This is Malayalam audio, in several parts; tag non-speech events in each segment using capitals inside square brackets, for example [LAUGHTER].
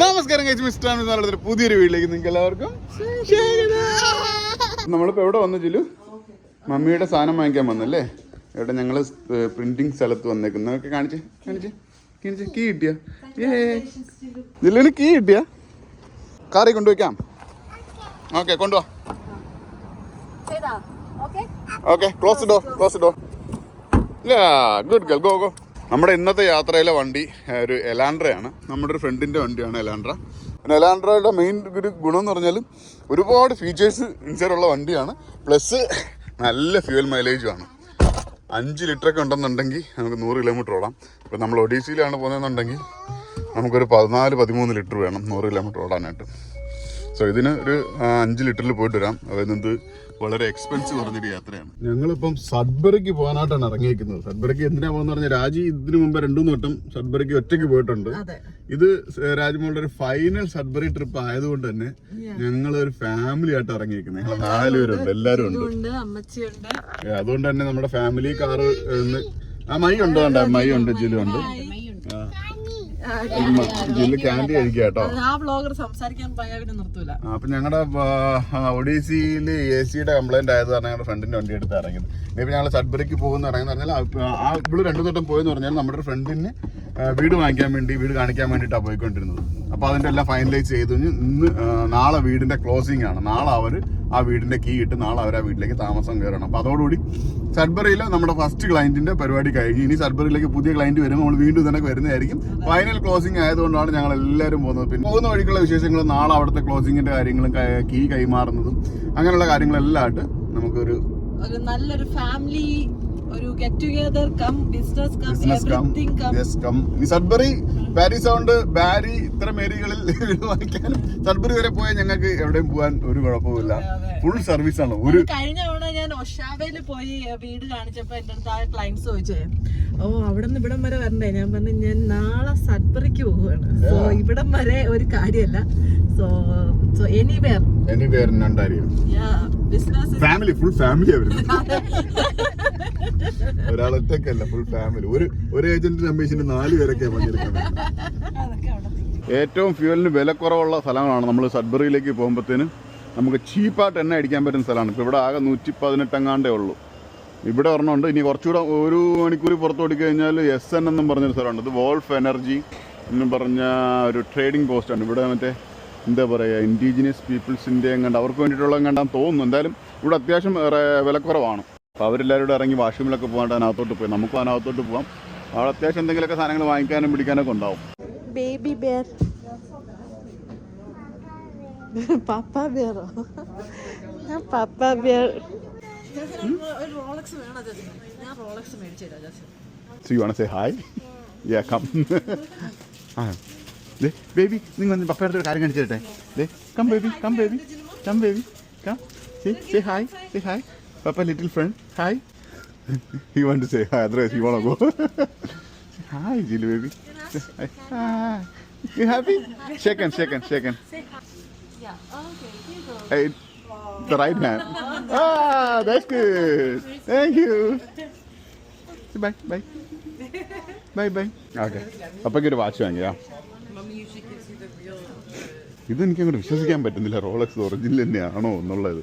നമസ്കാരം കഴിച്ച് മിസ്റ്റർ ആണെന്ന് പുതിയൊരു വീട്ടിലേക്ക് നിങ്ങൾക്ക് എല്ലാവർക്കും നമ്മളിപ്പോ എവിടെ വന്നു ചിലു മമ്മിയുടെ സാധനം വാങ്ങിക്കാൻ വന്നല്ലേ? ഇവിടെ ഞങ്ങൾ പ്രിന്റിങ് സ്ഥലത്ത് വന്നേക്കുന്ന. കാണിച്ച് കാണിച്ച് കാണിച്ച്. കീ കിട്ടിയ? ജില്ലുവിന് കീ കിട്ടിയ? കാറി കൊണ്ടുവയ്ക്കാം ഓക്കെ കൊണ്ടുവാ. Okay. Close door close door good girl go go നമ്മുടെ ഇന്നത്തെ യാത്രയിലെ വണ്ടി ഒരു എലാൻഡ്രയാണ് നമ്മുടെ ഒരു ഫ്രണ്ടിന്റെ വണ്ടിയാണ് എലാൻഡ്ര പിന്നെ എലാൻഡ്രയുടെ മെയിൻ ഒരു ഗുണം എന്ന് പറഞ്ഞാൽ ഒരുപാട് ഫീച്ചേഴ്സ് ഇൻസൈഡുള്ള വണ്ടിയാണ്. പ്ലസ് നല്ല ഫ്യൂൽ മൈലേജുമാണ് അഞ്ച് ലിറ്ററൊക്കെ ഉണ്ടെന്നുണ്ടെങ്കിൽ നമുക്ക് നൂറ് കിലോമീറ്റർ ഓടാം. ഇപ്പം നമ്മൾ ഒഡീസിയിലാണ് പോകുന്നതെന്നുണ്ടെങ്കിൽ നമുക്കൊരു പതിനാല് പതിമൂന്ന് ലിറ്റർ വേണം നൂറ് കിലോമീറ്റർ ഓടാനായിട്ട്. സോ ഇതിന് ഒരു അഞ്ച് ലിറ്ററിൽ പോയിട്ട് വരാം. അതായത് വളരെ എക്സ്പെൻസ് പറഞ്ഞൊരു യാത്രയാണ്. ഞങ്ങളിപ്പം സഡ്ബറിക്ക് പോകാനായിട്ടാണ് ഇറങ്ങിയിരിക്കുന്നത് സഡ്ബറിക്ക് എന്തിനാ പോകുന്ന പറഞ്ഞാൽ രാജി ഇതിനു മുമ്പ് രണ്ടു വട്ടം സഡ്ബറിക്ക് ഒറ്റയ്ക്ക് പോയിട്ടുണ്ട്. ഇത് രാജ്മോളുടെ ഒരു ഫൈനൽ സഡ്ബറി ട്രിപ്പ് ആയതുകൊണ്ട് തന്നെ ഞങ്ങൾ ഒരു ഫാമിലി ആയിട്ട് ഇറങ്ങിയിരിക്കുന്നത് ഞങ്ങൾ നാല് പേരുണ്ട് എല്ലാവരും ഉണ്ട്. ഉണ്ട് അതുകൊണ്ട് തന്നെ നമ്മുടെ ഫാമിലി കാറ് ആ മൈ ഉണ്ട് കണ്ട? മൈ ഉണ്ട് ജിലു ഉണ്ട്. ജില്ലു ക്യാൻഡി കഴിക്കുക കേട്ടോ. ആ ബ്ലോഗർ സംസാരിക്കാൻ പോയാൽ പിന്നെ നിർത്തൂല. അപ്പൊ ഞങ്ങളുടെ ഒഡീസിയിൽ എ സിയുടെ കംപ്ലൈന്റ് ആയത് കാരണം ഞങ്ങളുടെ ഫ്രണ്ടിന്റെ വണ്ടി എടുത്ത് ഇറങ്ങിയത് ഇനിയിപ്പോ ഞങ്ങൾ സഡ്ബറിക്ക് പോകുന്ന പറയുന്നത് പറഞ്ഞാൽ ആ- ഇവിടെ രണ്ടു തൊട്ടം പോയെന്ന് പറഞ്ഞാൽ നമ്മുടെ ഒരു ഫ്രണ്ടിന് വീട് വാങ്ങിക്കാൻ വേണ്ടി വീട് കാണിക്കാൻ വേണ്ടിയിട്ടാണ് പോയിക്കൊണ്ടിരുന്നത്. അപ്പോൾ അതിന്റെ എല്ലാം ഫൈനലൈസ് ചെയ്തു. ഇന്ന് നാളെ വീടിന്റെ ക്ലോസിംഗ് ആണ്. നാളെ അവർ ആ വീടിന്റെ കീ ഇട്ട് നാളെ അവർ ആ വീട്ടിലേക്ക് താമസം കയറണം. അപ്പോൾ അതോടുകൂടി സഡ്ബറിയിൽ നമ്മുടെ ഫസ്റ്റ് ക്ലയന്റിന്റെ പരിപാടി കഴിഞ്ഞ് ഇനി സഡ്ബറിയിലേക്ക് പുതിയ ക്ലയന്റ് വരുമ്പോൾ നമ്മൾ വീണ്ടും തന്നെ വരുന്നതായിരിക്കും. ഫൈനൽ ക്ലോസിംഗ് ആയതുകൊണ്ടാണ് ഞങ്ങൾ എല്ലാവരും പോകുന്നത്. പിന്നെ പോകുന്ന വഴിക്കുള്ള വിശേഷങ്ങൾ നാളെ അവിടുത്തെ ക്ലോസിങ്ങിന്റെ കാര്യങ്ങളും കീ കൈമാറുന്നതും അങ്ങനെയുള്ള കാര്യങ്ങളെല്ലാം ആയിട്ട് നമുക്കൊരു ഒരു നല്ലൊരു ഫാമിലി ഒരു get together cum business cum everything cum yes cum ഇനി സഡ്ബറി ബാരി സൗണ്ട് ബാരി ഇത്ര മേരികളിൽ [LAUGHS] വാങ്ങിക്കാനും സഡ്ബറി വരെ പോയാൽ ഞങ്ങൾക്ക് എവിടെയും പോകാൻ ഒരു കുഴപ്പമില്ല ഫുൾ സർവീസ് ആണ്. ഒരു കഴിഞ്ഞ തവണ ഞാൻ ഒഷാവയിൽ പോയി വീട് കാണിച്ചപ്പോ എന്റെ അടുത്ത് ആ ക്ലൈൻസ് ചോദിച്ചേ ഓ അവിടെ നിന്ന് ഇവിടം വരെ വരണ്ടേ? ഞാൻ പറഞ്ഞു ഞാൻ നാളെ സഡ്ബറിക്ക് പോവുകയാണ്. സോ ഇവിടം വരെ ഒരു കാര്യമല്ല. So so anywhere anywhere family full family വരുന്നത് ഒരാൾ ഫുൾ ഫാമിലി ഒരു ഒരു ഏജന്റ് അംബീഷന് നാല് പേരൊക്കെ തീരും. ഏറ്റവും ഫ്യൂവലിന് വിലക്കുറവുള്ള സ്ഥലങ്ങളാണ് നമ്മൾ സഡ്ബറിയിലേക്ക് പോകുമ്പോഴത്തേന് നമുക്ക് ചീപ്പായിട്ട് എണ്ണ അടിക്കാൻ പറ്റുന്ന സ്ഥലമാണ്. ഇപ്പോൾ ഇവിടെ ആകെ നൂറ്റി പതിനെട്ടെങ്ങാണ്ടേ ഉള്ളൂ. ഇവിടെ ഒരെണ്ണമുണ്ട്. ഇനി കുറച്ചുകൂടെ ഒരു മണിക്കൂർ പുറത്ത് ഓടിക്കഴിഞ്ഞാൽ എസ് എൻ എന്നും പറഞ്ഞൊരു സ്ഥലമുണ്ട്. ഇത് വോൾഫ് എനർജി എന്ന് പറഞ്ഞ ഒരു ട്രേഡിംഗ് പോസ്റ്റാണ് ഇവിടെ മറ്റേ എന്താ പറയുക ഇൻഡിജിനിയസ് പീപ്പിൾസിന്റെ എങ്ങാണ്ട് അവർക്ക് വേണ്ടിയിട്ടുള്ള എങ്ങാണ്ടാന്ന് തോന്നുന്നു. എന്തായാലും ഇവിടെ അത്യാവശ്യം വിലക്കുറവാണ്. അപ്പോൾ അവരെല്ലാവരും കൂടെ ഇറങ്ങി വാഷ്റൂമിലൊക്കെ പോകാണ്ട് അതിനകത്തോട്ട് പോയി. നമുക്കും അതിനകത്തോട്ട് പോകാം അവിടെ അത്യാവശ്യം എന്തെങ്കിലുമൊക്കെ സാധനങ്ങൾ വാങ്ങിക്കാനും പിടിക്കാനൊക്കെ ഉണ്ടാവും. ബേബി ബെയർ പപ്പ ബിയറോ ഞാൻ പപ്പ ബിയർ ഒരു റോളക്സ് വേണോ ജാസിൻ ഞാൻ റോളക്സ് മേടിച്ചു തരാം Jasin So you want to say hi? Yeah, come. ആ. ദേ ബേബി നിങ്ങൾ വന്ന് പപ്പയുടെ ഒരു കാര്യം കാണിച്ചു തരട്ടെ. ദേ come baby come baby come baby come say hi say hi papa little friend hi you want to say hi otherwise you want go hi Jilu baby hi you happy shaken shaken shaken Yeah, okay, here you go. Hey, the right hand. Ah, that's good. Thank you. Bye, bye. Bye, bye. Okay. അപ്പൊക്ക് ഒരു വാച്ച് വാങ്ങിയാ Mommy usually gives you the real. ഇത് എനിക്ക് അങ്ങോട്ട് വിശ്വസിക്കാൻ പറ്റുന്നില്ല റോളക്സ് ഒറിജിനൽ തന്നെയാണോ എന്നുള്ളത്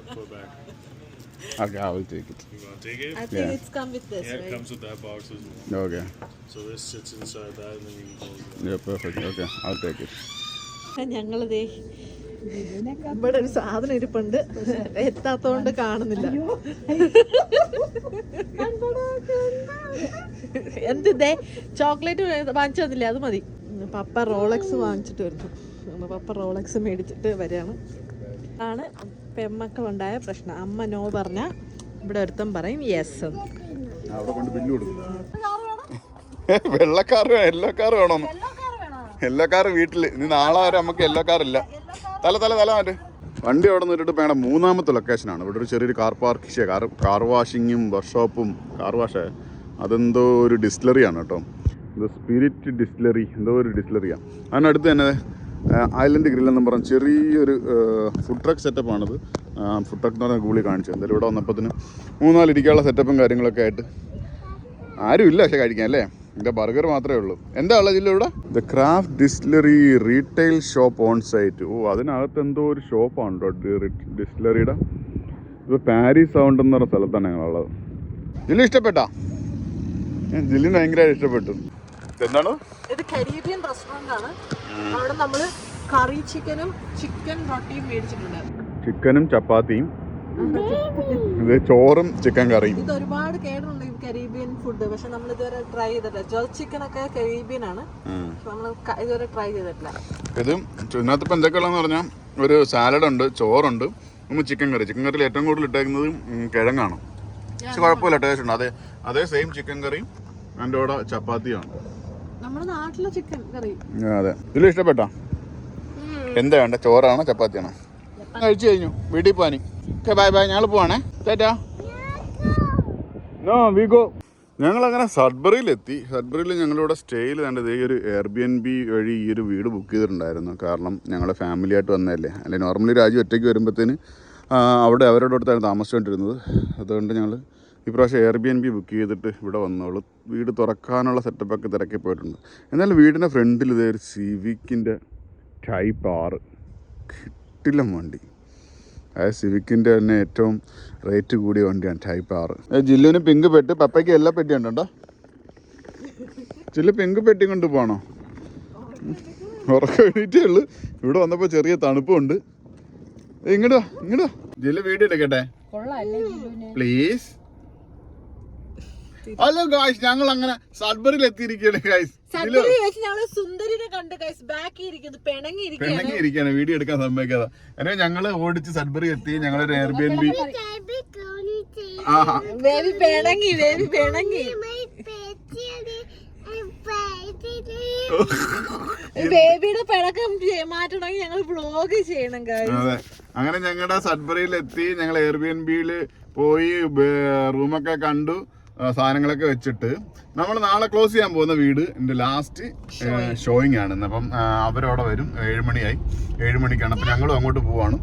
Okay, I will take it. You want to take it? I think Yeah. it's come with this, Yeah, it right? comes with that box as well. Okay. So this sits inside that, and then you can close it. Yeah, perfect. Okay, I'll take it. ഞങ്ങളിതേ ഇവിടെ ഒരു സാധനം ഇരിപ്പുണ്ട് എത്താത്തോണ്ട് കാണുന്നില്ല എന്തിതേ ചോക്ലേറ്റ് വാങ്ങിച്ചു തന്നില്ലേ അത് മതി പപ്പ റോളക്സ് വാങ്ങിച്ചിട്ട് വരുന്നു പപ്പ റോളക്സ് മേടിച്ചിട്ട് വരികയാണ് ആണ് പെമ്മക്കളുണ്ടായ പ്രശ്നം. അമ്മ നോ പറഞ്ഞ ഇവിടെ ഒരുത്തം പറയും യെസ് വെള്ളക്കാറ് അവിടെ കൊണ്ട് ബില്ല് കൊടുക്കും [LAUGHS] വെള്ളക്കാർ യെല്ലോ കാർ വേണോന്ന്. യെല്ലോ കാർ വീട്ടിൽ. ഇനി നാളെ വരെ നമുക്ക് യെല്ലോ കാർ ഇല്ല. തല തല തല മറ്റേ. വണ്ടി അവിടെ നിന്നിട്ട് വേണം മൂന്നാമത്തെ ലൊക്കേഷനാണ് ഇവിടെ ഒരു ചെറിയൊരു കാർ പാർക്ക് കാർ കാർ വാഷിങ്ങും വർക്ക്ഷോപ്പും കാർ വാഷ് അതെന്തോ ഒരു ഡിസ്റ്റിലറിയാണ് കേട്ടോ. സ്പിരിറ്റ് ഡിസ്റ്റിലറി എന്തോ ഒരു ഡിസ്റ്റിലറിയാണ് അതിനടുത്ത് തന്നെ ഐലൻഡ് ഗ്രിൽ എന്നും പറഞ്ഞ ചെറിയൊരു ഫുഡ് ട്രക്ക് സെറ്റപ്പാണിത് ഫുഡ് ട്രക്ക് എന്ന് പറഞ്ഞാൽ ഗൂളി കാണിച്ചു. എന്തായാലും ഇവിടെ വന്നപ്പത്തിന് മൂന്നാൽ ഇരിക്കാനുള്ള സെറ്റപ്പും കാര്യങ്ങളൊക്കെ ആയിട്ട് ആരുമില്ല പക്ഷേ കഴിക്കാൻ അല്ലേ? എന്റെ ബർഗർ മാത്രമേ ഉള്ളൂ. എന്താ ഉള്ള ജില്ല ഇവിടെ? The craft distillery retail shop on site ഓ അതിനകത്ത് എന്തോ ഒരു ഷോപ്പാണ് കേട്ടോ ഡിസ്റ്റിലറിയുടെ ഇത് പാരീസ് സൗണ്ട് എന്ന് പറഞ്ഞ സ്ഥലത്താണ് ഞങ്ങളുള്ളത്. ജില്ല ഇഷ്ടപ്പെട്ടാ? ഞാൻ ജില്ലിന് ഭയങ്കരമായിട്ട് ഇഷ്ടപ്പെട്ടു. എന്താണ് ഇത് കരീബിയൻ റെസ്റ്റോറന്റ് ആണ്. അവിടെ നമ്മൾ കറി ചിക്കനും ചിക്കൻ റൊട്ടിയും മേടിച്ചിട്ടുണ്ട്. ചിക്കനും ചപ്പാത്തിയും ഇത് ചോറും ചിക്കൻ കറിയും ഇത് ഒരുപാട് കേടുണ്ട് ഈ കരീബിയൻ ഫുഡ് പക്ഷെ നമ്മൾ ഇതുവരെ ട്രൈ ചെയ്തിട്ടില്ല. ജോ ചിക്കൻ ഒക്കെ കരീബിയൻ ആണ്. നമ്മൾ ഇതുവരെ ട്രൈ ചെയ്തിട്ടില്ല. ഇത് ഇതിനകത്ത് ഇപ്പം എന്തൊക്കെയുള്ളതെന്ന് പറഞ്ഞാൽ ഒരു സാലഡ് ഉണ്ട് ചോറുണ്ട് നമ്മൾ ചിക്കൻ കറി ചിക്കൻ കറിയിൽ ഏറ്റവും കൂടുതൽ ഇട്ടേക്കുന്നത് കിഴങ്ങാണ്. പക്ഷെ കുഴപ്പമില്ല ടേസ്റ്റ് ഉണ്ട്. അതേ അതേ സെയിം ചിക്കൻ കറിയും അതിന്റെ കൂടെ ചപ്പാത്തിയാണ്. നമ്മുടെ നാട്ടിലെ ചിക്കൻ കറി. അതെ. ഇതിൽ ഇഷ്ടപ്പെട്ടോ? എന്താ വേണ്ട? ചോറാണോ ചപ്പാത്തിയാണോ? കഴിച്ചു കഴിഞ്ഞു. വീട്ടിൽ പോവാനി. ഓക്കെ ബൈ ബൈ ഞങ്ങൾ പോവാണേ. ചേട്ടാ നോ വി ഗോ ഞങ്ങൾ അങ്ങനെ സഡ്ബറിയിലെത്തി. സഡ്ബറിയിൽ ഞങ്ങളിവിടെ സ്റ്റേയിൽ കണ്ടത് ഈ ഒരു എയർ ബി എൻ ബി വഴി ഈ ഒരു വീട് ബുക്ക് ചെയ്തിട്ടുണ്ടായിരുന്നു. കാരണം ഞങ്ങളുടെ ഫാമിലി ആയിട്ട് വന്നതല്ലേ. അല്ലെ നോർമലി രാജ്യം ഒറ്റയ്ക്ക് വരുമ്പോഴത്തേന് അവിടെ അവരുടെ അടുത്താണ് താമസിച്ചുകൊണ്ടിരുന്നത്. അതുകൊണ്ട് ഞങ്ങൾ ഇപ്രാവശ്യം air B N B book ചെയ്തിട്ട് ഇവിടെ വന്നോളൂ വീട് തുറക്കാനുള്ള സെറ്റപ്പൊക്കെ തിരക്കി പോയിട്ടുണ്ട്. എന്നാലും വീടിന്റെ ഫ്രണ്ടിൽ ഇതേ ഒരു സിവിക്കിന്റെ ടൈപ്പ് ആറ് കിട്ടില്ല വണ്ടി അതായത് സിവിക്കിന്റെ തന്നെ ഏറ്റവും റേറ്റ് കൂടിയ വണ്ടിയാണ് ടൈപ്പ് ആറ് ജില്ലുവിന് പിങ്ക് പെട്ട്. പപ്പയ്ക്ക് എല്ലാ പെട്ടി ഉണ്ടോ ജില്ലു പിങ്ക് പെട്ടി കൊണ്ട് പോകണോ ഉറക്കം എണീറ്റേ ഉള്ളു. ഇവിടെ വന്നപ്പോൾ ചെറിയ തണുപ്പുണ്ട്. ഇങ്ങോട്ടോ ഇങ്ങോട്ടോ വീട്. ജില്ലു വീഡിയോ എടുക്കട്ടെ? പ്ലീസ് ഹലോ ഗായ്സ് ഞങ്ങൾ അങ്ങനെ സഡ്ബറിൽ എത്തിയിരിക്കുകയാണ് ഗായ്സ് സുന്ദരിനെ കണ്ട് ഗൈസ് ബാക്കി ഇരിക്കുന്നു പിണങ്ങി ഇരിക്കുകയാണ് വീഡിയോ എടുക്കാൻ സമ്മതിക്കാതെ. അങ്ങനെ ഞങ്ങൾ ഓടിച്ച് സഡ്ബറി എത്തി ഞങ്ങളൊരു എയർ ബി എൻ ബി ആഹാ. ബേബി പിണങ്ങി ബേബി പിണങ്ങി. ബേബിയുടെ പിണക്കം മാറ്റണമെങ്കിൽ ഞങ്ങൾ വ്ളോഗ് ചെയ്യണം അതെ. അങ്ങനെ ഞങ്ങളുടെ സഡ്ബറിയിൽ എത്തി ഞങ്ങൾ എയർ ബി എൻ ബിയിൽ പോയി റൂമൊക്കെ കണ്ടു. സാധനങ്ങളൊക്കെ വെച്ചിട്ട് നമ്മൾ നാളെ ക്ലോസ് ചെയ്യാൻ പോകുന്ന വീട് എന്റെ ലാസ്റ്റ് ഷോയിങ് ആണ്. അപ്പം അവരവിടെ വരും. ഏഴുമണിയായി. ഏഴുമണിക്കാണ്. ഏഴ് മണിക്കാണ് അപ്പം ഞങ്ങളും അങ്ങോട്ട് പോവാണ്.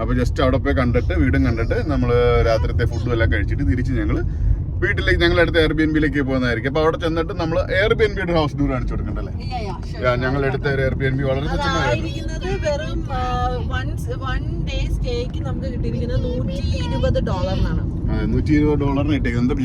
അപ്പോൾ ജസ്റ്റ് അവിടെ പോയി കണ്ടിട്ട് വീടും കണ്ടിട്ട് നമ്മൾ രാത്രിത്തെ ഫുഡും എല്ലാം കഴിച്ചിട്ട് തിരിച്ച് ഞങ്ങൾ വീട്ടിലേക്ക് ഞങ്ങൾ അടുത്ത എയർ ബി എൻ ബിയിലേക്ക് പോകുന്നതായിരിക്കും. അപ്പോൾ അവിടെ ചെന്നിട്ട് നമ്മൾ എയർ ബി എൻ ബിയുടെ ഹൗസ് ടൂർ കാണിച്ചു കൊടുക്കണ്ടല്ലേ ഞങ്ങൾ എടുത്ത എയർ ബി എൻ ബി വളരെ നൂറ്റി ഇരുപത് ഡോളറിനാണ്. നൂറ്റി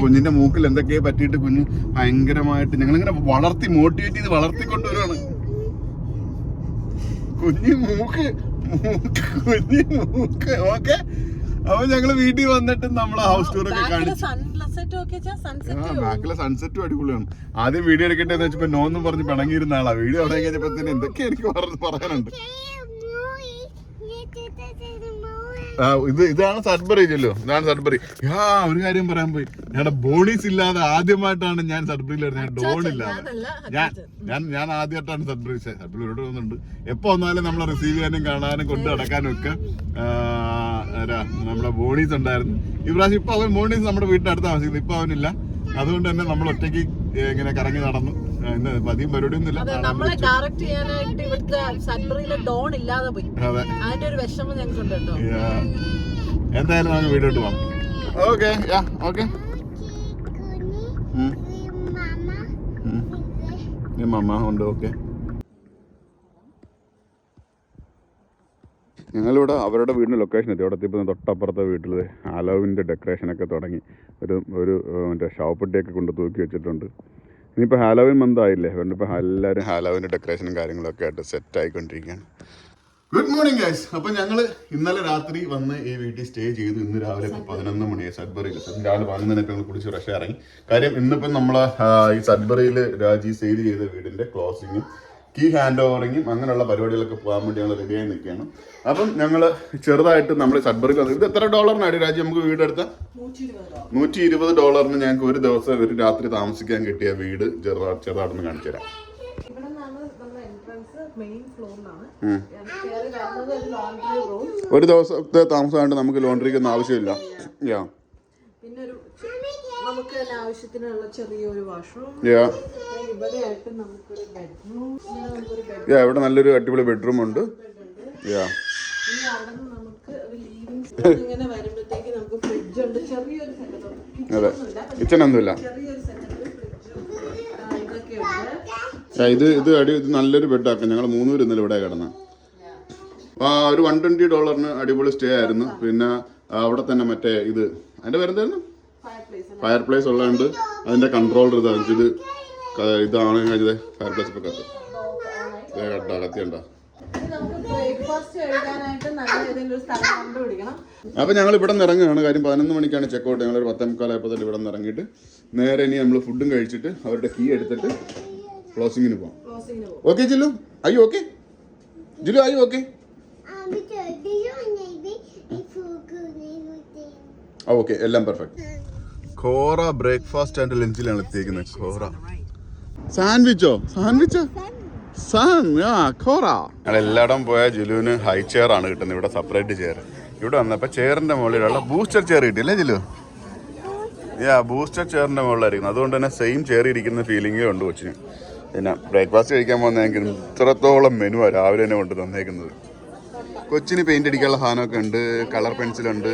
കുഞ്ഞിന്റെ മൂക്കിൽ എന്തൊക്കെയാ പറ്റിയിട്ട് കുഞ്ഞ് ഭയങ്കരമായിട്ട് ഞങ്ങളിങ്ങനെ വളർത്തി മോട്ടിവേറ്റ് ചെയ്ത് വളർത്തിക്കൊണ്ടുവരാണ് കുഞ്ഞി മൂക്ക് മൂക്ക് കുഞ്ഞി മൂക്ക് ഓക്കെ? അപ്പൊ ഞങ്ങൾ വീട്ടിൽ വന്നിട്ട് നമ്മൾ ഹൗസ് ടൂർ ഒക്കെ കാണിച്ചു. ബാക്കിലെ സൺസെറ്റും അടിപൊളിയാണ്. ആദ്യം വീഡിയോ എടുക്കട്ടെ എന്ന് വെച്ചപ്പോ നോന്നും പറഞ്ഞ് പിണങ്ങിയിരുന്ന ആളാ. വീഡിയോ തുടങ്ങി കഴിഞ്ഞപ്പോ എന്തൊക്കെ എനിക്ക് പറഞ്ഞു പറയാനുണ്ട്. ഇത് ഇതാണ് സഡ്ബറി ചെല്ലോ. ഇതാണ് സഡ്ബറി ആ ഒരു കാര്യം പറയാൻ പോയി. ഞങ്ങളുടെ ബോണീസ് ഇല്ലാതെ ആദ്യമായിട്ടാണ് ഞാൻ സഡ്ബറിയിൽ ഞാൻ ഡോൺ ഇല്ലാതെ. ഞാൻ ഞാൻ ഞാൻ ആദ്യമായിട്ടാണ് സഡ്ബറി സഡ്ബറി ഇവിടെ വന്നിട്ടുണ്ട്. എപ്പോ വന്നാലും നമ്മളെ റിസീവ് ചെയ്യാനും കാണാനും കൊണ്ട് നടക്കാനും ഒക്കെ നമ്മളെ ബോണീസ് ഉണ്ടായിരുന്നു. ഇപ്രാവശ്യം ഇപ്പൊ അവൻ ബോണീസ് നമ്മുടെ വീട്ടിനടുത്ത് താമസിക്കുന്നത് ഇപ്പൊ അവനില്ല. അതുകൊണ്ട് തന്നെ നമ്മൾ ഒറ്റയ്ക്ക് ഇങ്ങനെ കറങ്ങി നടന്നു. അധികം പരിപാടിയൊന്നുമില്ല അതെ നമ്മളെ ഡയറക്റ്റ് ചെയ്യാനായിട്ട് ഇവിടുത്തെ ഡോൺ ഇല്ലാതെ പോയി അതിന്റെ ഒരു വിഷമം ഞങ്ങൾക്കുണ്ട് കേട്ടോ എന്തായാലും നമുക്ക് വീട്ടിലോട്ട് പോവാം ഓക്കെ യാ ഓക്കെ മമ്മ ഉണ്ട് ഓക്കെ ഞങ്ങളിവിടെ അവരുടെ വീടിന്റെ ലൊക്കേഷൻ എത്തി അവിടെ എത്തിയപ്പോൾ തൊട്ടപ്പുറത്തെ വീട്ടിൽ ഡെക്കറേഷൻ ഡെക്കറേഷനൊക്കെ തുടങ്ങി ഒരു ഒരു മറ്റേ ഷവപ്പെട്ടിയൊക്കെ കൊണ്ട് തൂക്കി വെച്ചിട്ടുണ്ട് ഇനിയിപ്പോൾ ഹാലോവിൻ മന്ത് ആയില്ലേ? അതുകൊണ്ട് ഇപ്പോൾ എല്ലാവരും ഹാലോവിന്റെ ഡെക്കറേഷനും കാര്യങ്ങളൊക്കെ ആയിട്ട് സെറ്റ് ആയിക്കൊണ്ടിരിക്കുകയാണ്. ഗുഡ് മോർണിംഗ് ഗൈസ് അപ്പൊ ഞങ്ങൾ ഇന്നലെ രാത്രി വന്ന് ഈ വീട്ടിൽ സ്റ്റേ ചെയ്തു. ഇന്ന് രാവിലെ പതിനൊന്ന് മണി. സഡ്ബറിയിൽ രാവിലെ പതിനൊന്നിന് ഞങ്ങൾ കുടിച്ച് ഫ്രഷ് ഇറങ്ങി. കാര്യം ഇന്നിപ്പം നമ്മൾ ഈ സഡ്ബറിയിൽ രാജി സെയിൽ ചെയ്ത വീടിന്റെ ക്ലോസിങ്ങും കീ ഹാൻഡ് ഓവറിങ്ങും അങ്ങനെയുള്ള പരിപാടികളൊക്കെ പോകാൻ വേണ്ടി ഞങ്ങൾ റെഡിയായി നിൽക്കുകയാണ്. അപ്പം ഞങ്ങൾ ചെറുതായിട്ട് നമ്മൾ സഡ്ബറിൽ വന്നു ഇത് എത്ര ഡോളറിനാണ് രാജ്യം നമുക്ക് വീടെടുത്ത നൂറ്റി ഇരുപത് ഡോളറിന് ഞങ്ങൾക്ക് ഒരു ദിവസം ഒരു രാത്രി താമസിക്കാൻ കിട്ടിയ വീട് ചെറുതാ ചെറുതായിട്ടൊന്ന് കാണിച്ചു തരാം. ഒരു ദിവസത്തെ താമസമായിട്ട് നമുക്ക് ലോണ്ടറിക്കൊന്നും ആവശ്യമില്ല. യാ നമുക്ക് തന്നെ ആവശ്യത്തിനുള്ള ചെറിയൊരു വാഷ്റൂം യാ ഇവിടെ ആയിട്ട് നമുക്കൊരു ബെഡ്റൂം യാ ഇവിടെ നല്ലൊരു അടിപൊളി ബെഡ്റൂം ഉണ്ട്. യാ അതെ. കിച്ചനൊന്നുമില്ല ഇത് ഇത് അടി ഇത് നല്ലൊരു ബെഡാക്കാം ഞങ്ങൾ മൂന്നൂർ ഇന്നലെ ഇവിടെ കിടന്ന. ആ ഒരു വൺ ട്വന്റി ഡോളറിന് അടിപൊളി സ്റ്റേ ആയിരുന്നു. പിന്നെ അവിടെ തന്നെ മറ്റേ ഇത്. അതിന്റെ പേരെന്തായിരുന്നു? ഫയർ പ്ലേസ് ഉള്ളതുകൊണ്ട് അതിന്റെ കൺട്രോളർ ഇതാണ് ഇത് ഇതാണ് കഴിഞ്ഞത് ഫയർ പ്ലേസ് ഇപ്പൊ കത്ത്. കണ്ടോ കത്തിയുണ്ടോ അപ്പൊ ഞങ്ങൾ ഇവിടെ നിന്ന് ഇറങ്ങുകയാണ്. കാര്യം പതിനൊന്ന് മണിക്കാണ് ചെക്ക് ഔട്ട് ഞങ്ങൾ ഒരു പത്തേ മുക്കാലായപ്പോൾ ഇവിടെ നിന്ന് ഇറങ്ങിയിട്ട് നേരെ ഇനി നമ്മൾ ഫുഡും കഴിച്ചിട്ട് അവരുടെ കീ എടുത്തിട്ട് ക്ലോസിങ്ങിന് പോകാം ഓക്കെ ജില്ലു? അയ്യോ ഓക്കെ ജില്ലു അയ്യോ ഓക്കെ ഓക്കെ എല്ലാം പെർഫെക്റ്റ് കോറ ബ്രേക്ക്ഫാസ്റ്റ് ആൻഡ് ലഞ്ചിലാണ് എത്തിയിരിക്കുന്നത് കോറ സാൻഡ്വിച്ചോ? സാൻഡ്വിച്ചോ? സാൻ ആ കോറ ഞങ്ങൾ എല്ലായിടം പോയ ജുലുവിന് ഹൈ ചെയർ ആണ് കിട്ടുന്നത്. ഇവിടെ സെപ്പറേറ്റ് ചെയർ. ഇവിടെ വന്നപ്പോൾ ചെയറിന്റെ മുകളിലുള്ള ബൂസ്റ്റർ ചെയർ കിട്ടിയല്ലേ ജുലു? യാ ബൂസ്റ്റർ ചെയറിന്റെ മുകളിലായിരിക്കും അതുകൊണ്ട് തന്നെ സെയിം ചെയർ ഇരിക്കുന്ന ഫീലിംഗേ ഉണ്ട് കൊച്ചിന്. പിന്നെ ബ്രേക്ക്ഫാസ്റ്റ് കഴിക്കാൻ പോകുന്നതെങ്കിൽ ഇത്രത്തോളം മെനുവാണ് രാവിലെ തന്നെ കൊണ്ട് തന്നേക്കുന്നത്. കൊച്ചിന് പെയിന്റ് അടിക്കാനുള്ള സാധനമൊക്കെ ഉണ്ട് കളർ പെൻസിലുണ്ട്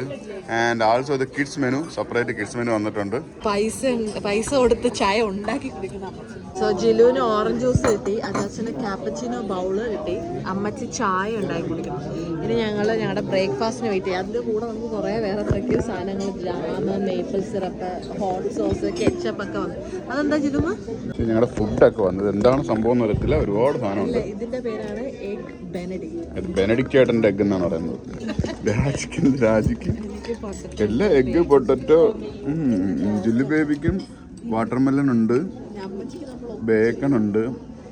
ആൻഡ് ആൾസോ ഇത് kids menu separate kids menu വന്നിട്ടുണ്ട്. പൈസ പൈസ കൊടുത്ത് ചായ ഉണ്ടാക്കി കുടിക്കണം സോ ജിലുവിന് ഓറഞ്ച് ജ്യൂസ് കിട്ടി. അച്ചാച്ചന് കാപ്പച്ചിനോ ബൗൾ കിട്ടി. അമ്മച്ചി ചായ ഉണ്ടാക്കി കുടിക്കണം. ഇനി ഞങ്ങൾ ഞങ്ങളുടെ ബ്രേക്ക്ഫാസ്റ്റിന് വെയിറ്റ് ചെയ്യാം. അതിന്റെ കൂടെ നമുക്ക് കുറേ വേറെ എന്തൊക്കെയോ സാധനങ്ങൾ jam maple syrup hot sauce ketchup ഒക്കെ വന്നു. അതെന്താ ജിലുമ ഞങ്ങളുടെ ഫുഡൊക്കെ വന്നത് എന്താണ് സംഭവം എന്ന് അറിയത്തില്ല. ഒരുപാട് സാധനമുണ്ട്. ഇതിന്റെ പേരാണ് എഗ് ബെനഡിക്റ്റ് ചേട്ടന്റെ എഗ് എന്നാണ് പറയുന്നത്. രാജിക്ക് രാജിക്ക്. എല്ലാ എഗ് പൊട്ടറ്റോ ജില്ലു ബേബിക്കും വാട്ടർമെലൺ ഉണ്ട്. ബേക്കൺ ഉണ്ട്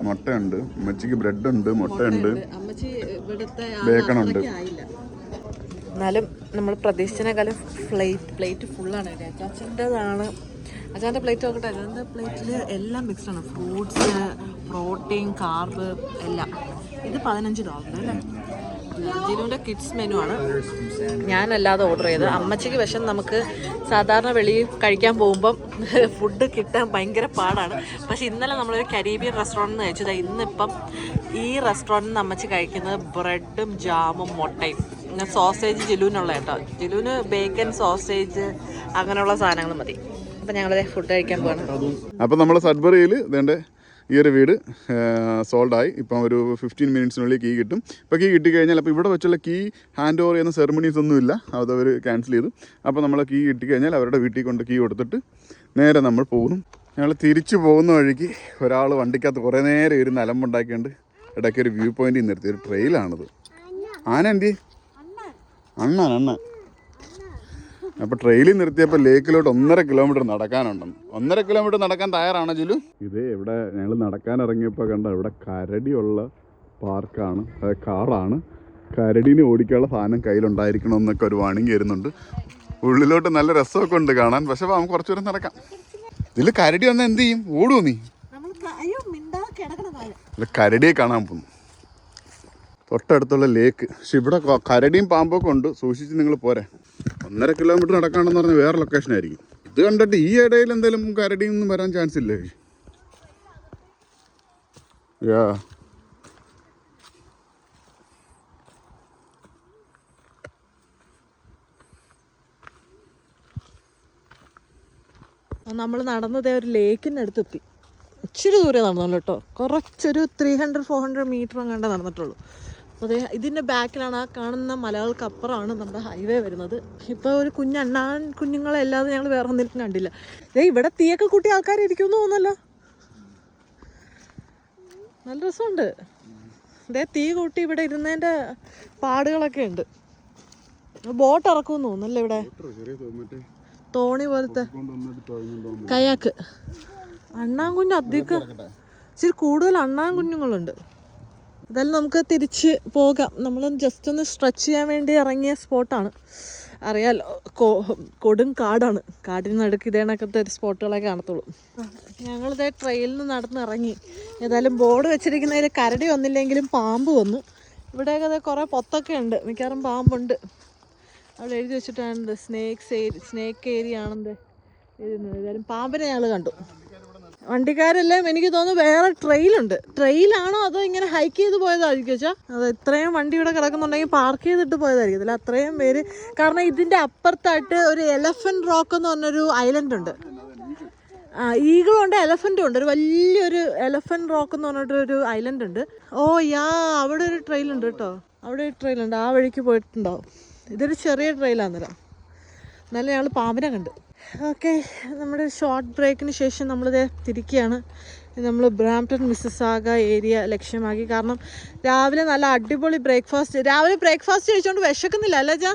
മുട്ടയുണ്ട് അമ്മച്ചിക്ക് ബ്രെഡ് ഉണ്ട് മുട്ടയുണ്ട്. അമ്മച്ചി ഇവിടുത്തെ ബേക്കൺ ഉണ്ട് എന്നാലും നമ്മൾ പ്രതീക്ഷിച്ചതിനേക്കാളും പ്ലേറ്റ് പ്ലേറ്റ് ഫുള്ളാണ് അച്ചാച്ചന്റെതാണ്. അച്ചാന്റെ പ്ലേറ്റ് നോക്കട്ടെ. അച്ചാന്റെ പ്ലേറ്റിൽ എല്ലാം മിക്സ്ഡ് ആണ്. ഫ്രൂട്ട്സ് പ്രോട്ടീൻ കാർബ് എല്ലാം. ഇത് പതിനഞ്ച് ഡോളർ അല്ലേ? ജിനുവിന്റെ കിഡ്സ് മെനു ആണ്. ഞാനല്ലാതെ ഓർഡർ ചെയ്ത് അമ്മച്ചിക്ക് വിഷം നമുക്ക് സാധാരണ വെളിയിൽ കഴിക്കാൻ പോകുമ്പം ഫുഡ് കിട്ടാൻ ഭയങ്കര പാടാണ്. പക്ഷെ ഇന്നലെ നമ്മളൊരു കരീബിയൻ റെസ്റ്റോറന്റ് നിന്ന് കഴിച്ചത് ഇന്നിപ്പം ഈ റെസ്റ്റോറന്റിൽ നിന്ന് അമ്മച്ചി കഴിക്കുന്നത് ബ്രെഡും ജാമും മുട്ടയും. പിന്നെ സോസേജ് ജിലുവിനുള്ള കേട്ടോ. ജിലുവിന് ബേക്കൻ സോസേജ് അങ്ങനെയുള്ള സാധനങ്ങൾ മതി. അപ്പം ഞങ്ങളത് ഫുഡ് കഴിക്കാൻ പോകണം അപ്പം നമ്മൾ സഡ്ബറിയിൽ ഇതേണ്ട? ഈ ഒരു വീട് സോൾഡായി ഇപ്പം ഒരു ഫിഫ്റ്റീൻ മിനിറ്റ്സിനുള്ളിൽ കീ കിട്ടും. ഇപ്പോൾ കീ കിട്ടിക്കഴിഞ്ഞാൽ അപ്പോൾ ഇവിടെ വെച്ചുള്ള കീ ഹാൻഡ് ഓവർ ചെയ്യുന്ന സെറമണീസ് ഒന്നുമില്ല. അത് അവർ ക്യാൻസൽ ചെയ്തു. അപ്പോൾ നമ്മൾ കീ കിട്ടിക്കഴിഞ്ഞാൽ അവരുടെ വീട്ടിൽ കൊണ്ട് കീ കൊടുത്തിട്ട് നേരെ നമ്മൾ പോകും ഞങ്ങൾ തിരിച്ചു പോകുന്ന വഴിക്ക് ഒരാൾ വണ്ടിക്കകത്ത് കുറേ നേരം ഇരുന്ന് അലമ്പുണ്ടാക്കിയുണ്ട് ഇടയ്ക്ക് ഒരു വ്യൂ പോയിന്റിൽ നിർത്തി. ഒരു ട്രെയിലാണിത് ആന എന്തി അണ്ണൻ അണ്ണൻ. അപ്പൊ ട്രെയിലിൽ നിർത്തിയപ്പോൾ ലേക്കിലോട്ട് ഒന്നര കിലോമീറ്റർ നടക്കാനുണ്ടെന്ന്. ഒന്നര കിലോമീറ്റർ നടക്കാൻ തയ്യാറാണ് ജിലു ഇത് ഇവിടെ ഞങ്ങൾ നടക്കാൻ ഇറങ്ങിയപ്പോൾ കണ്ട ഇവിടെ കരടിയുള്ള പാർക്കാണ്. അതായത് കാടാണ് കരടിനെ ഓടിക്കാനുള്ള സാധനം കയ്യിലുണ്ടായിരിക്കണം എന്നൊക്കെ ഒരു വാണിംഗ് വരുന്നുണ്ട്. ഉള്ളിലോട്ട് നല്ല രസമൊക്കെ ഉണ്ട് കാണാൻ. പക്ഷെ നമുക്ക് കുറച്ചു ദൂരം നടക്കാം. ഇതിൽ കരടി വന്നാൽ എന്ത് ചെയ്യും? ഓടുമോ നീ? അല്ല കരടിയെ കാണാൻ പോകുന്നു തൊട്ടടുത്തുള്ള ലേക്ക്. പക്ഷെ ഇവിടെ കരടിയും പാമ്പൊക്കെ ഉണ്ട്. സൂക്ഷിച്ച് നിങ്ങൾ പോരെ. ഒന്നര കിലോമീറ്റർ നടക്കാണെന്ന് പറഞ്ഞാൽ വേറെ ലൊക്കേഷൻ ആയിരിക്കും. ഇത് കണ്ടിട്ട് ഈ ഇടയിൽ എന്തെങ്കിലും കരടിയും ഒന്നും വരാൻ ചാൻസ് ഇല്ലേ? യാ. നമ്മൾ നടന്നത് ഒരു ലേക്കിന്റെ അടുത്തെത്തി ഇച്ചിരി ദൂരെ നടന്നുള്ളൂ കേട്ടോ. കുറച്ചൊരു three hundred four hundred metre അങ്ങാണ്ട് നടന്നിട്ടുള്ളൂ. അതേ ഇതിന്റെ ബാക്കിലാണ് ആ കാണുന്ന മലകൾക്കപ്പുറമാണ് നമ്മുടെ ഹൈവേ വരുന്നത്. ഇപ്പോൾ ഒരു കുഞ്ഞണ്ണാൻ കുഞ്ഞുങ്ങളെ അല്ലാതെ ഞങ്ങൾ വേറെ ഒന്നും കണ്ടില്ല. ഏ ഇവിടെ തീയൊക്കെ കൂട്ടി ആൾക്കാർ ഇരിക്കുമെന്ന് തോന്നുന്നല്ലോ. നല്ല രസമുണ്ട്. ദേ തീ കൂട്ടി ഇവിടെ ഇരുന്നതിന്റെ പാടുകളൊക്കെ ഉണ്ട്. ബോട്ട് ഇറക്കുമെന്ന് തോന്നുന്നല്ലേ ഇവിടെ? തോണി പോലത്തെ കയാക്ക്. അണ്ണാൻ കുഞ്ഞ് അധികം ഇച്ചിരി കൂടുതൽ അണ്ണാൻ കുഞ്ഞുങ്ങളുണ്ട്. എന്തായാലും നമുക്ക് തിരിച്ച് പോകാം. നമ്മൾ ജസ്റ്റ് ഒന്ന് സ്ട്രെച്ച് ചെയ്യാൻ വേണ്ടി ഇറങ്ങിയ സ്പോട്ടാണ് അറിയാലോ കൊടും കാടാണ്. കാടിന് നടുക്ക് ഇതേണക്കത്തെ സ്പോട്ടുകളെ കാണത്തുള്ളൂ. ഞങ്ങളിത് ട്രെയിനിൽ നിന്ന് നടന്ന് ഇറങ്ങി ഏതായാലും ബോർഡ് വെച്ചിരിക്കുന്നതിൽ കരടി വന്നില്ലെങ്കിലും പാമ്പ് വന്നു. ഇവിടെയൊക്കെ കുറേ പൊത്തൊക്കെ ഉണ്ട്. മിക്കവാറും പാമ്പുണ്ട്. അവിടെ എഴുതി വെച്ചിട്ടാണ് സ്നേക്സ് ഏരി സ്നേക്ക് ഏരിയ ആണെന്ത് എഴുതുന്നത്. ഏതായാലും പാമ്പിനെ ഞങ്ങൾ കണ്ടു. വണ്ടിക്കാരെല്ലാം എനിക്ക് തോന്നുന്നു വേറെ ട്രെയിലുണ്ട്. ട്രെയിലാണോ അതോ ഇങ്ങനെ ഹൈക്ക് ചെയ്ത് പോയതായിരിക്കും വെച്ചാൽ അത് ഇത്രയും വണ്ടി ഇവിടെ കിടക്കുന്നുണ്ടെങ്കിൽ പാർക്ക് ചെയ്തിട്ട് പോയതായിരിക്കും. അത്രയും പേര് കാരണം ഇതിന്റെ അപ്പുറത്തായിട്ട് ഒരു എലഫന്റ് റോക്ക് എന്ന് പറഞ്ഞൊരു ഐലൻഡ് ഉണ്ട്. ആ ഈഗിളും ഉണ്ട് എലഫന്റും ഉണ്ട്. ഒരു വലിയൊരു എലഫന്റ് റോക്ക് എന്ന് പറഞ്ഞിട്ടൊരു ഐലൻഡ് ഉണ്ട്. ഓ യാ അവിടെ ഒരു ട്രെയിൽ ഉണ്ട് കേട്ടോ. അവിടെ ഒരു ട്രെയിലുണ്ട് ആ വഴിക്ക് പോയിട്ടുണ്ടാവും. ഇതൊരു ചെറിയ ട്രെയിലാന്നല്ലോ എന്നാലും ഞങ്ങൾ പാമ്പിനെ കണ്ട്. ഓക്കെ നമ്മുടെ ഷോർട്ട് ബ്രേക്കിന് ശേഷം നമ്മളിത് തിരിക്കുകയാണ്. നമ്മൾ ബ്രാംപ്ടൺ മിസ്സസാഗ ഏരിയ ലക്ഷ്യമാക്കി. കാരണം രാവിലെ നല്ല അടിപൊളി ബ്രേക്ക്ഫാസ്റ്റ് രാവിലെ ബ്രേക്ക്ഫാസ്റ്റ് കഴിച്ചുകൊണ്ട് വിശക്കുന്നില്ല അല്ലേ ചാ